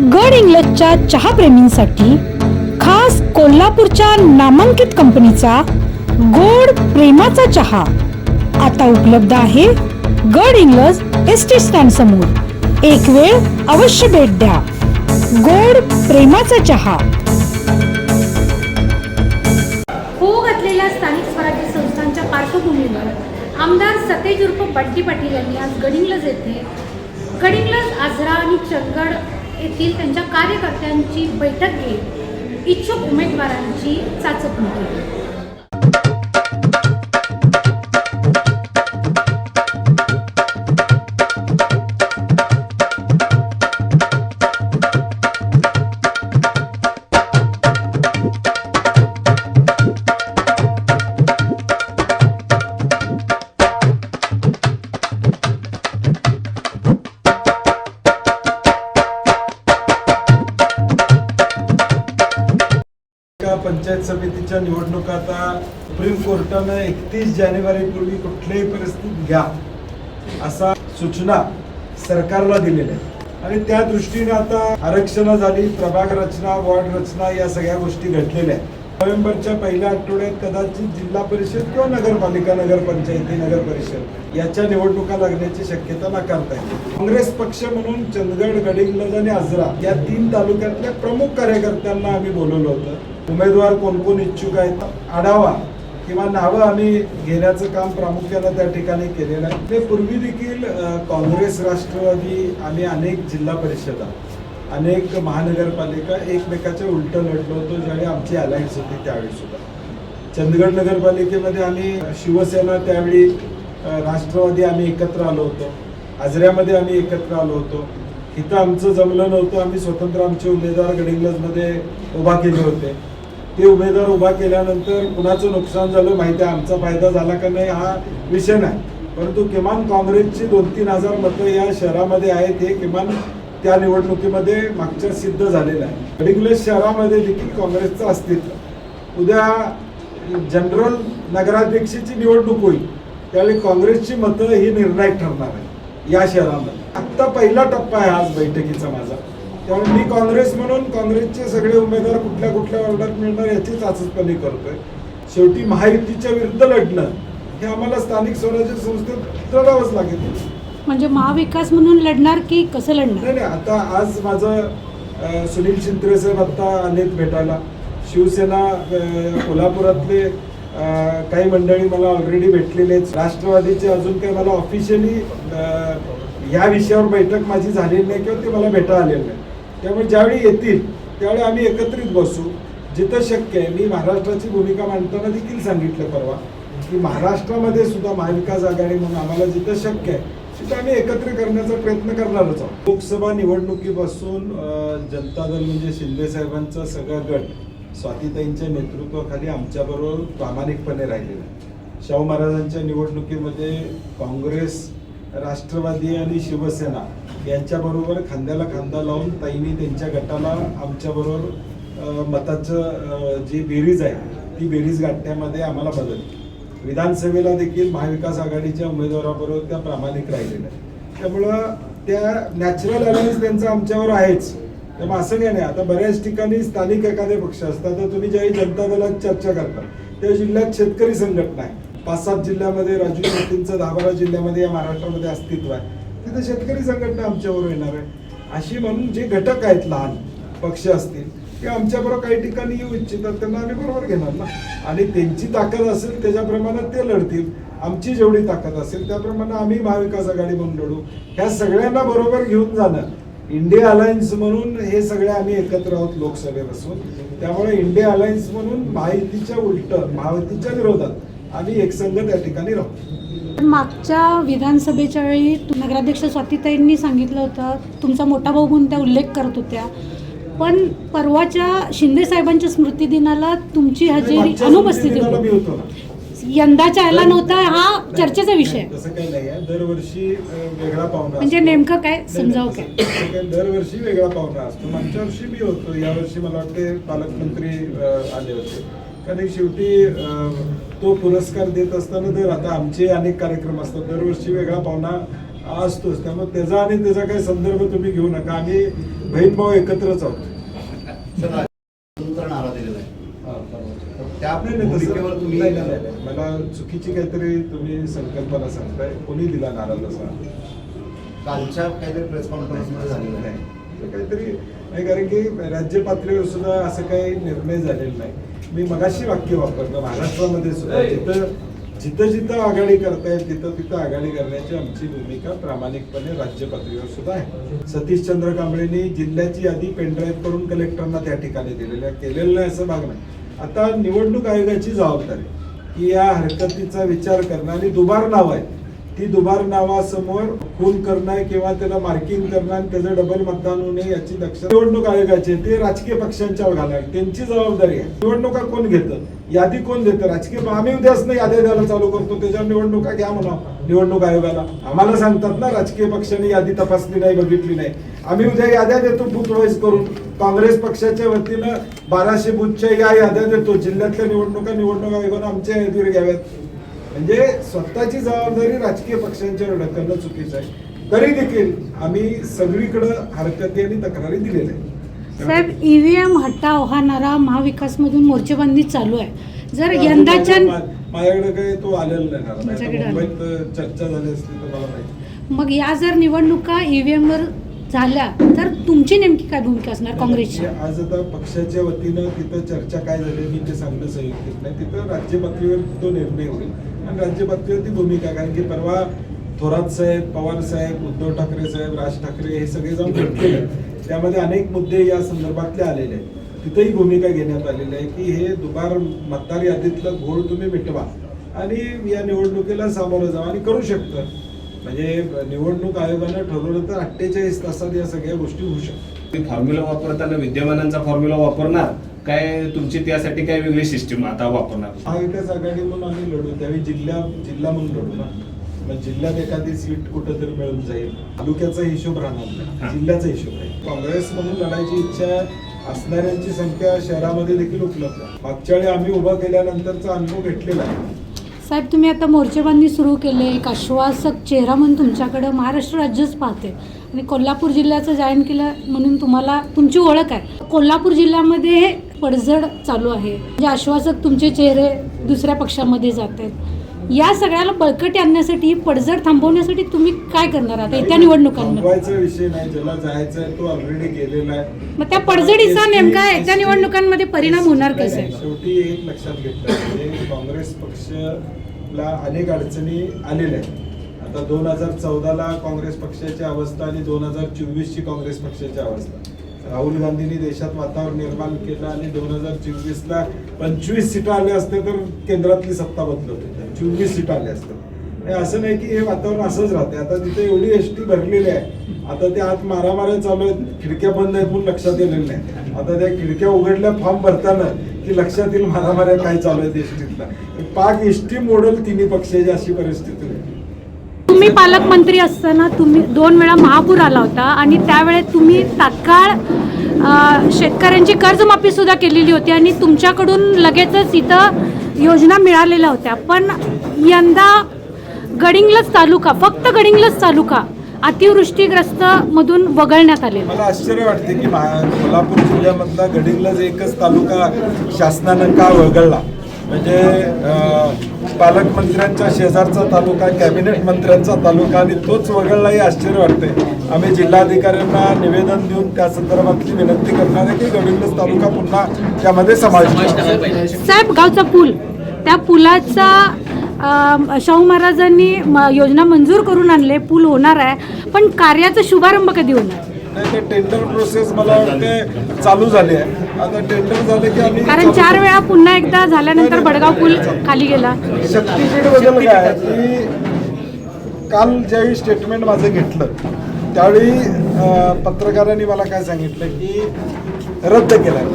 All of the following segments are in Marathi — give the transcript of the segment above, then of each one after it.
गड इंग्लजच्या चहाप्रेमींसाठी खास कोल्हापूरच्या नामांकित कंपनीचा गोड प्रेमाचा चहा आता उपलब्ध आहे गड इंग्लज एस टी स्टँड समोर. एक वेळ अवश्य भेट द्या. गोड प्रेमाचा चहा. हो घातलेल्या स्थानिक स्वराज्य संस्थांच्या पार्श्वभूमीवर आमदार सतेज उर्फ बंटी पाटील यांनी आज गडिंग्लज येथे गडिंग्लज आजरा आणि चंदगड येथील त्यांच्या कार्यकर्त्यांची बैठक घेत इच्छुक उमेदवारांची चाचपणी केली. पंचायत समितीच्या निवडणुका आता सुप्रीम कोर्टानं एकतीस जानेवारी पूर्वी कुठल्याही परिस्थितीत घ्या असा सूचना सरकारला दिलेल्या आहे आणि त्या दृष्टीने आता आरक्षण झाली प्रभाग रचना वॉर्ड रचना या सगळ्या गोष्टी घडलेल्या आहेत. नोव्हेंबरच्या पहिल्या आठवड्यात कदाचित जिल्हा परिषद किंवा नगरपालिका नगरपंचायती नगर परिषद याच्या निवडणुका लागण्याची शक्यता नाकारता येते. काँग्रेस पक्ष म्हणून चंदगड गडिंग्लज आणि आजरा या तीन तालुक्यातल्या प्रमुख कार्यकर्त्यांना आम्ही बोलवलं होतं. उमेदवार कोण कोण इच्छुक आहेत आढावा किंवा नावं आम्ही घेण्याचं काम प्रामुख्यानं त्या ठिकाणी केलेलं आहे. ते पूर्वी देखील काँग्रेस राष्ट्रवादी आम्ही अनेक जिल्हा परिषदा अनेक महानगरपालिका एकमेकाच्या उलट लढलो होतो ज्यावेळी आमची अलायन्स होती त्यावेळी सुद्धा. चंदगड नगरपालिकेमध्ये आम्ही शिवसेना त्यावेळी राष्ट्रवादी आम्ही एकत्र आलो होतो. आजऱ्यामध्ये आम्ही एकत्र आलो होतो. इथं आमचं जमलं नव्हतं. आम्ही स्वतंत्र आमचे उमेदवार गडिंग्लजमध्ये उभा केले होते. ते उमेदवार उभा केल्यानंतर कुणाचं नुकसान झालं माहिती आहे? आमचा फायदा झाला का नाही हा विषय नाही. परंतु किमान काँग्रेसची दोन तीन हजार मतं या शहरामध्ये आहेत हे किमान त्या निवडणुकीमध्ये मागच्या सिद्ध झालेलं आहे. गडिंग्लज शहरामध्ये देखील काँग्रेसचं अस्तित्व. उद्या जनरल नगराध्यक्षाची निवडणूक होईल. त्यावेळी काँग्रेसची मतं ही निर्णायक ठरणार आहे या शहरामध्ये. आत्ता पहिला टप्पा आहे आज बैठकीचा माझा. त्यामुळे मी काँग्रेस म्हणून काँग्रेसचे सगळे उमेदवार कुठल्या कुठल्या वर्गात मिळणार याची चाचपणी करतोय. शेवटी महायुतीच्या विरुद्ध लढणं हे आम्हाला स्थानिक स्वराज्य संस्थेत लढावंच लागेल. म्हणजे महाविकास म्हणून लढणार की कसं लढणार? नाही नाही आता आज माझं सुनील शिंत्रे साहेब आत्ता आलेत भेटायला. शिवसेना कोल्हापुरातले काही मंडळी मला ऑलरेडी भेटलेले आहेत. राष्ट्रवादीचे अजून काही मला ऑफिशियली या विषयावर बैठक माझी झालेली नाही किंवा ते मला भेटा आलेलं नाही. त्यामुळे ज्यावेळी येतील त्यावेळी आम्ही एकत्रित बसू. जिथं शक्य आहे मी महाराष्ट्राची भूमिका मांडताना देखील सांगितलं परवा की महाराष्ट्रामध्ये सुद्धा महाविकास आघाडी म्हणून आम्हाला जिथं शक्य आहे तिथं आम्ही एकत्र करण्याचा प्रयत्न करणारच आहोत. लोकसभा निवडणुकीपासून जनता दल म्हणजे शिंदे साहेबांचा सगळा गट स्वातीताईंच्या नेतृत्वाखाली आमच्याबरोबर प्रामाणिकपणे राहिलेला आहे. शाहू महाराजांच्या निवडणुकीमध्ये काँग्रेस राष्ट्रवादी आणि शिवसेना यांच्याबरोबर खांद्याला खांदा लावून ताईंनी त्यांच्या गटाला आमच्याबरोबर मताचं जी बेरीज आहे ती बेरीज गाठण्यामध्ये आम्हाला मदत विधानसभेला देखील महाविकास आघाडीच्या उमेदवाराबरोबर त्या प्रामाणिक राहिलेल्या आहेत. त्यामुळं त्या नॅचरल अलायन्स त्यांचा आमच्यावर आहेच. त्यामुळे असं काही नाही. आता बऱ्याच ठिकाणी स्थानिक एखादे पक्ष असतात तर तुम्ही ज्यावेळी जनता दलात चर्चा करता त्या जिल्ह्यात शेतकरी संघटना आहे. पाच सात जिल्ह्यामध्ये राजू शेट्टींचं दहा बारा जिल्ह्यामध्ये या महाराष्ट्रामध्ये अस्तित्व आहे. तिथे शेतकरी संघटना आमच्यावर येणार आहे. अशी म्हणून जे घटक आहेत लहान पक्ष असतील ते आमच्याबरोबर काही ठिकाणी येऊ इच्छितात त्यांना आम्ही बरोबर घेणार ना. आणि त्यांची ताकद असेल त्याच्याप्रमाणे ते लढतील. आमची जेवढी ताकद असेल त्याप्रमाणे आम्ही महाविकास आघाडी म्हणून लढू. ह्या सगळ्यांना बरोबर घेऊन जाणं. इंडिया अलायन्स म्हणून हे सगळे आम्ही एकत्र आहोत लोकसभेपासून. त्यामुळे इंडिया अलायन्स म्हणून महायुतीच्या उलट महायुतीच्या विरोधात आम्ही एकसंघ त्या ठिकाणी राहू. मागच्या विधानसभेच्या वेळी नगराध्यक्ष स्वातीताईंनी सांगितलं होतं तुमचा मोठा भाऊ म्हणून त्या उल्लेख करत होत्या. पण परवाच्या शिंदे साहेबांच्या स्मृती दिनाला तुमची हजेरी अनुपस्थिती होती. यंदाच्या याला नव्हता हा चर्चेचा विषय. आहे. तसं काही नाही आहे. दरवर्षी वेगळा पाहुणा म्हणजे. नेमकं काय? समजावं काय? दरवर्षी वेगळा पाहुणा असतो. मागच्या वर्षी मी होतो. यावर्षी मला वाटते पालकमंत्री आले होते. कारण शेवटी तो पुरस्कार देत असताना जर आता आमचे अनेक कार्यक्रम असतात. दरवर्षी वेगळा पाहुणा असतोच. त्यामुळे त्याचा आणि त्याचा काही संदर्भ तुम्ही घेऊ नका. आम्ही बहीण भाऊ एकत्रच आहोत. नारा तसं-. मला चुकीची काहीतरी तुम्ही संकल्पना सांगताय. कोणी दिला नाराज असा कालच्या काहीतरी प्रेस कॉन्फरन्समध्ये झालेलं नाही काहीतरी नाही कारण की राज्य पातळीवर सुद्धा असं काही निर्णय झालेला नाही. मी मगाशी वाक्य वापरलं महाराष्ट्रामध्ये सुद्धा जिथं जिथं जिथं आघाडी करतायत तिथं तिथं आघाडी करण्याची आमची भूमिका प्रामाणिकपणे राज्य पातळीवर सुद्धा आहे. सतीश चंद्र कांबळेंनी जिल्ह्याची यादी पेनड्राईव्ह करून कलेक्टरना त्या ठिकाणी दिलेली आहे. केलेलं नाही असं भाग नाही. आता निवडणूक आयोगाची जबाबदारी की या हरकतीचा विचार करणारी दुबार नाव आहे ती दुबार नावासमोर खून करणं किंवा त्याला मार्किंग करणं आणि त्याचं डबल मतदान होणे याची दक्षता निवडणूक आयोगाचे ते राजकीय पक्षांच्यावर घालाय त्यांची जबाबदारी आहे. निवडणुका कोण घेतं? यादी कोण देतं? राजकीय आम्ही उद्याच नाही याद्या द्यायला चालू करतो. त्याच्यावर निवडणुका घ्या म्हणा. निवडणूक आयोगाला. आम्हाला सांगतात ना राजकीय पक्षाने यादी तपासली नाही बघितली नाही. आम्ही उद्या याद्या देतो बूथ वाईज करून. काँग्रेस पक्षाच्या वतीनं बाराशे बूथच्या या याद्या देतो. जिल्ह्यातल्या निवडणुका निवडणूक आयोगानं आमच्या यादीवर घ्याव्यात. म्हणजे स्वतःची जबाबदारी राजकीय पक्षांच्यावर ढकलणं चुकीचं आहे. तरी देखील आम्ही सगळीकडं हरकती आणि तक्रारी दिलेल्या आहेत. साहेब ईव्हीएम हटाव हा नारा महाविकासमधून मोर्चेबंदी चालू आहे. जर यंदाच्या माझ्याकडे काही तो आलेला नाही. मुंबईत चर्चा झाली असली तर मला माहिती. मग या जर निवडणुका ईव्हीएम वर झाल्या तर तुमची नेमकी काय भूमिका असणार काँग्रेसची? म्हणजे आज आता पक्षाच्या वतीनं तिथं चर्चा काय झाली मी ते सांगणं संयुक्त नाही. तिथं राज्य पातळीवर तो निर्णय होईल. आणि राज्य पातळीवर ती भूमिका कारण की परवा थोरात साहेब पवार साहेब उद्धव ठाकरे साहेब राज ठाकरे हे सगळे जाऊन भेटले. त्यामध्ये अनेक मुद्दे या संदर्भातले आलेले आहेत. तिथेही भूमिका घेण्यात आलेली आहे की हे दुबार मतदार यादीतलं घोळ तुम्ही मिटवा. आणि या निवडणुकीला सामोरं जावा आणि करू शकतं. म्हणजे निवडणूक आयोगानं ठरवलं तर अठ्ठेचाळीस तासात या सगळ्या गोष्टी होऊ शकतात. फॉर्म्युला वापरताना विद्यमानांचा फॉर्म्युला वापरणार? काय तुमची त्यासाठी काय वेगळी सिस्टीम आता वापरणार? महाविकास आघाडी म्हणून आम्ही लढू त्यावेळी जिल्हा जिल्हा म्हणून लढू ना. जिल्ह्यात एखादी सीट कुठेतरी मिळून जाईल. तालुक्याचा हिशोब राहणार. नाही. जिल्ह्याचा हिशोब राहील. काँग्रेस म्हणून लढायची इच्छा असणाऱ्यांची संख्या शहरामध्ये देखील उपलब्ध आहे. मागच्या वेळी आम्ही उभा केल्यानंतरचा अनुभव घेतलेला आहे. साहेब तुम्ही आता मोर्चेबंदी सुरू केले एक आश्वासक चेहरा म्हणून तुमच्याकडं महाराष्ट्र राज्यच पाहते. आणि कोल्हापूर जिल्ह्याचं जॉईन केलं म्हणून तुम्हाला तुमची ओळख आहे. कोल्हापूर जिल्ह्यामध्ये पडझड चालू आहे. म्हणजे आश्वासक तुमचे चेहरे दुसऱ्या पक्षामध्ये जात. आहेत या सगळ्याला बळकटी आणण्यासाठी ही पडझड थांबवण्यासाठी तुम्ही काय करणार आता? येत्या निवडणुकांमध्ये? थांबवायचा विषय नाही. ज्याला जायचा आहे तो ऑलरेडी गेलेला आहे. मग त्या पडझडीचा नेमका येत्या निवडणुकांमध्ये परिणाम होणार कसे शेवटी एक लक्षात घेतलं काँग्रेस ला अनेक अडचणी आलेल्या आहेत. आता दोन हजार चौदाला काँग्रेस पक्षाची अवस्था आणि दोन हजार चोवीसची काँग्रेस पक्षाची अवस्था. राहुल गांधींनी देशात वातावरण निर्माण केलं आणि दोन हजार चोवीसला पंचवीस सीटा आल्या असत्या तर केंद्रातली सत्ता बदलत होती. चोवीस सीटा आल्या असतात हे असं नाही की हे वातावरण असंच राहते. आता तिथे एवढी एस टी भरलेली आहे. आता ते आत मारामाऱ्या चालू आहेत. खिडक्या बंद आहेत म्हणून लक्षात येलेलं नाही. आता त्या खिडक्या उघडल्या फॉर्म भरताना की लक्षात येईल मारामाऱ्या काय चालू आहे एस पाक एस मोडल तिन्ही पक्षाची अशी परिस्थिती तुम्ही पालकमंत्री असताना तुम्ही दोन वेळा महापूर आला होता आणि त्यावेळेस तुम्ही तात्काळ शेतकऱ्यांची कर्जमाफी सुद्धा केलेली होती आणि तुमच्याकडून लगेचच इथं योजना मिळालेल्या होत्या. पण यंदा गडिंग्लज तालुका फक्त गडिंग्लज तालुका अतिवृष्टीग्रस्त मधून वगळण्यात आले मला आश्चर्य वाटते की कोल्हापूर जिल्ह्यामधला गडिंगलाच एकच तालुका शासनानं का वगळला? म्हणजे पालकमंत्र्यांच्या शेजारचा तालुका कॅबिनेट मंत्र्यांचा तालुका आणि तोच वगळला हे आश्चर्य वाटते. आम्ही जिल्हाधिकाऱ्यांना निवेदन देऊन त्या संदर्भातली विनंती करणार आहे की गडिंग्लज तालुका पुन्हा त्यामध्ये समाविष्ट. साहेब गावचा पूल. त्या पुलाचा शाहू महाराजांनी म- योजना मंजूर करून आणले पूल होणार आहे पण कार्याचा शुभारंभ कधी होणार? नाही ते टेंडर प्रोसेस मला वाटते चालू झाली आहे. आता टेंडर झाले की आम्ही कारण चार वेळा पुन्हा एकदा झाल्यानंतर बडगाव पूल खाली गेला. शक्तीपीठबद्दल काय आहे की काल ज्यावेळी स्टेटमेंट माझं घेतलं त्यावेळी अं, पत्रकारांनी मला काय सांगितलं की रद्द केलं.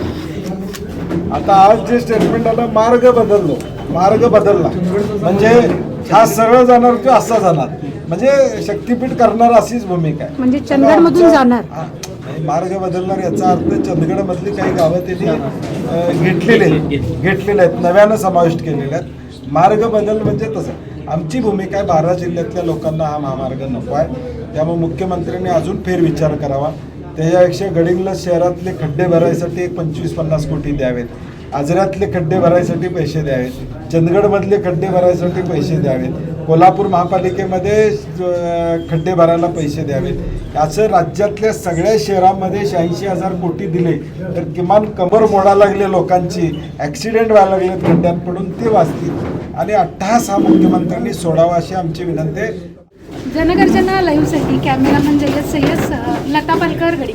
आता आज जे स्टेटमेंट आलं मार्ग बदललो. मार्ग बदलला. म्हणजे हा सरळ जाणार तो असा जाणार? म्हणजे शक्तीपीठ करणार अशीच भूमिका आहे. म्हणजे चंदगडमधून जाणार. हा, नाही, मार्ग बदलणार याचा अर्थ चंदगड मधली काही गावं त्यांनी अं, घेतलेले आहेत. घेतलेले आहेत नव्यानं समाविष्ट केलेले आहेत. मार्ग बदल म्हणजे तसं. आमची भूमिका आहे बारा जिल्ह्यातल्या लोकांना हा महामार्ग नको आहे. त्यामुळे मुख्यमंत्र्यांनी अजून फेरविचार करावा. त्याच्यापेक्षा गडिंग्लज शहरातले खड्डे भरायसाठी एक पंचवीस पन्नास कोटी द्यावेत. आजऱ्यातले खड्डे भरायसाठी पैसे द्यावेत. चंदगडमधले खड्डे भरायसाठी पैसे द्यावेत. कोल्हापूर महापालिकेमध्ये खड्डे भरायला पैसे द्यावेत. असं राज्यातल्या सगळ्या शहरांमध्ये शहाऐंशी हजार कोटी दिले तर किमान कमर मोडा लागले लोकांची. ॲक्सिडेंट व्हायला लागलेत खड्ड्यात पडून ते वाचतील. आणि अठ्ठास हा मुख्यमंत्र्यांनी सोडावा अशी आमची विनंती आहे. जनगर्जना लाईव्हसाठी कॅमेरामन जय्यद सय्यद लता पालकर गडी